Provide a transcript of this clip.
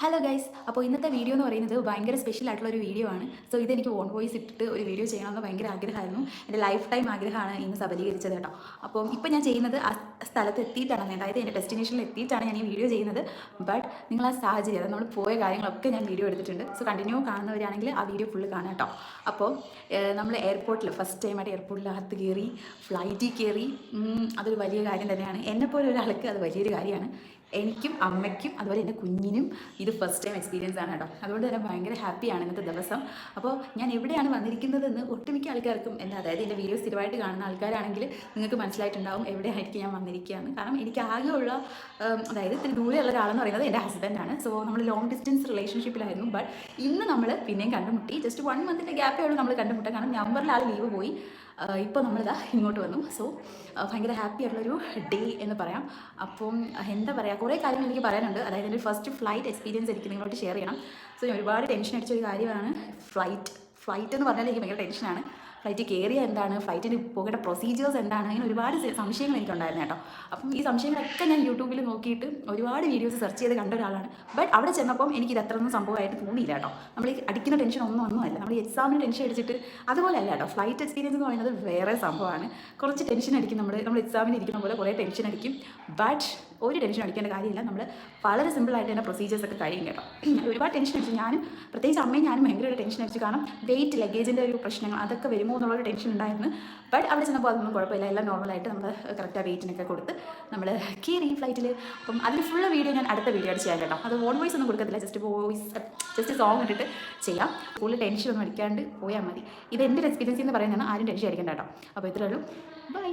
Hello guys അപ്പോൾ ഇന്നത്തെ video എന്ന് പറയുന്നത് ഭയങ്കര സ്പെഷ്യൽ ആയിട്ടുള്ള ഒരു വീഡിയോ ആണ്. സോ ഇതെനിക്ക് ഓൺ വോയിസ് ഇട്ടിട്ട് ഒരു വീഡിയോ ചെയ്യണമെന്ന് ഭയങ്കര ആഗ്രഹമായിരുന്നു. എന്റെ ലൈഫ് ടൈം ആഗ്രഹമാണ് ഇന്ന് സബലീകരിച്ചത് കേട്ടോ. അപ്പോൾ ഇപ്പോൾ ഞാൻ ചെയ്യുന്നത് ആ സ്ഥലത്ത് എത്തിയിട്ടാണ്. അതായത് എന്റെ ഡെസ്റ്റിനേഷനിൽ എത്തിയിട്ടാണ് ഞാൻ ഈ വീഡിയോ ചെയ്യുന്നത്. ബട്ട് നിങ്ങൾ ആ സാഹചര്യം നമ്മൾ പോയ കാര്യങ്ങളൊക്കെ ഞാൻ വീഡിയോ എടുത്തിട്ടുണ്ട്. സോ കണ്ടിന്യൂ കാണുന്നവരാണെങ്കിൽ ആ വീഡിയോ ഫുള്ള് കാണാം കേട്ടോ. അപ്പോൾ നമ്മൾ എയർപോർട്ടിൽ ഫസ്റ്റ് ടൈമായിട്ട് എയർപോർട്ടിൽ അകത്ത് കയറി ഫ്ലൈറ്റിൽ കയറി അതൊരു വലിയ കാര്യം തന്നെയാണ്. എന്നെപ്പോലെ ഒരാൾക്ക് അത് വലിയൊരു കാര്യമാണ്. എനിക്കും അമ്മയ്ക്കും അതുപോലെ എന്റെ കുഞ്ഞിനും ഇത് ഫസ്റ്റ് ടൈം എക്സ്പീരിയൻസ് ആണ് കേട്ടോ. അതുകൊണ്ട് തന്നെ ഭയങ്കര ഹാപ്പിയാണ് ഇന്നത്തെ ദിവസം. അപ്പോൾ ഞാൻ എവിടെയാണ് വന്നിരിക്കുന്നതെന്ന് ഒട്ടുമിക്ക ആൾക്കാർക്കും എന്താ അതായത് എന്റെ വീഡിയോ സ്ഥിരമായിട്ട് കാണുന്ന ആൾക്കാരാണെങ്കിൽ നിങ്ങൾക്ക് മനസ്സിലായിട്ടുണ്ടാവും എവിടെയായിരിക്കും ഞാൻ വന്നിരിക്കുകയാണ് കാരണം എനിക്ക് ആകെയുള്ള അതായത് ഇത്തിരി ദൂരെയുള്ള ഒരാളെന്ന് പറയുന്നത് എന്റെ ഹസ്ബൻഡാണ് സോ നമ്മൾ ലോങ് ഡിസ്റ്റൻസ് റിലേഷൻഷിപ്പിലായിരുന്നു ബട്ട് ഇന്ന് നമ്മൾ പിന്നെയും കണ്ടുമുട്ടി. ജസ്റ്റ് വൺ മന്തിന്റെ ഗ്യാപ്പേ ഉള്ളൂ നമ്മൾ കണ്ടുമുട്ടാൻ. കാരണം നമ്പറിൽ ആൾ ലീവ് പോയി. ഇപ്പോൾ നമ്മളിതാ ഇങ്ങോട്ട് വന്നു. സോ ഭയങ്കര ഹാപ്പി ആയിട്ടുള്ളൊരു ഡേ എന്ന് പറയാം. അപ്പം എന്താ പറയുക കുറേ കാര്യങ്ങൾ എനിക്ക് പറയാനുണ്ട്. അതായത് എന്റെ ഫസ്റ്റ് ഫ്ലൈറ്റ് എക്സ്പീരിയൻസ് എനിക്ക് നിങ്ങളോട് ഷെയർ ചെയ്യണം. സോ ഞാൻ ഒരുപാട് ടെൻഷൻ അടിച്ച ഒരു കാര്യമാണ് ഫ്ലൈറ്റ് ഫ്ലൈറ്റ് എന്ന് പറഞ്ഞാൽ എനിക്ക് ഭയങ്കര ടെൻഷനാണ് ഫ്ലൈറ്റ് കയറിയ എന്താണ്? ഫ്ലൈറ്റിന് പോകേണ്ട പ്രൊസീജിയേഴ്സ് എന്താണ്? അങ്ങനെ ഒരുപാട് സംശയങ്ങൾ എനിക്കുണ്ടായിരുന്നു കേട്ടോ. അപ്പം ഈ സംശയങ്ങളൊക്കെ ഞാൻ യൂട്യൂബിൽ നോക്കിയിട്ട് ഒരുപാട് വീഡിയോസ് സെർച്ച് ചെയ്ത് കണ്ട ഒരാളാണ്. ബട്ട് അവിടെ ചെന്നപ്പം എനിക്ക് ഇത് അത്രയൊന്നും സംഭവമായിട്ട് തോന്നിയില്ല കേട്ടോ. നമ്മൾ ഈ അടിക്കുന്ന ടെൻഷൻ ഒന്നും ഒന്നുമല്ല നമ്മൾ ഈ എക്സാമിന് ടെൻഷൻ അടിച്ചിട്ട് അതുപോലെ അല്ല കേട്ടോ. ഫ്ലൈറ്റ് എക്സ്പീരിയൻസ് എന്ന് പറയുന്നത് വേറെ സംഭവമാണ്. കുറച്ച് ടെൻഷൻ അടിക്കും നമ്മൾ നമ്മൾ എക്സാമിന് ഇരിക്കുന്ന പോലെ കുറേ ടെൻഷൻ അടിക്കും. ബട്ട് ഒരു ടെൻഷൻ അടിക്കേണ്ട കാര്യമില്ല. നമ്മൾ വളരെ സിമ്പിളായിട്ട് തന്നെ പ്രൊസീജിയേഴ്സ് ഒക്കെ കഴിയും കേട്ടോ. ഒരുപാട് ടെൻഷൻ അടിച്ചു ഞാനും പ്രത്യേകിച്ച് അമ്മയും ഞാനും ഭയങ്കര ടെൻഷൻ അടിച്ചു കാരണം വെയിറ്റ് ലഗേജിന്റെ ഒരു പ്രശ്നങ്ങൾ അതൊക്കെ വരുമോ എന്നുള്ളൊരു ടെൻഷൻ ഉണ്ടായിരുന്നു. ബട്ട് അവിടെ ചെന്നപ്പോൾ അതൊന്നും കുഴപ്പമില്ല. എല്ലാം നോർമലായിട്ട് നമ്മൾ കറക്റ്റ് വെയിറ്റിനൊക്കെ കൊടുത്ത് നമ്മൾ കയറി ഫ്ലൈറ്റിൽ അപ്പം അതിന് ഫുൾ വീഡിയോ ഞാൻ അടുത്ത വീഡിയോ ആയിട്ട് ചെയ്യാം കേട്ടോ. അത് വോൺ വോയിസ് ഒന്നും കൊടുക്കത്തില്ല. ജസ്റ്റ് വോയിസ് ജസ്റ്റ് സോങ് ഇട്ടിട്ട് ചെയ്യാം. കൂടുതൽ ടെൻഷൻ ഒന്നും അടിക്കാണ്ട് പോയാൽ മതി. ഇത് എന്റെ എക്സ്പീരിയൻസ് എന്ന് പറയുന്നതാണ്. ആരും ടെൻഷൻ അടിക്കേണ്ട കേട്ടോ. അപ്പോൾ ഇത്രയേ ഉള്ളൂ. ബൈ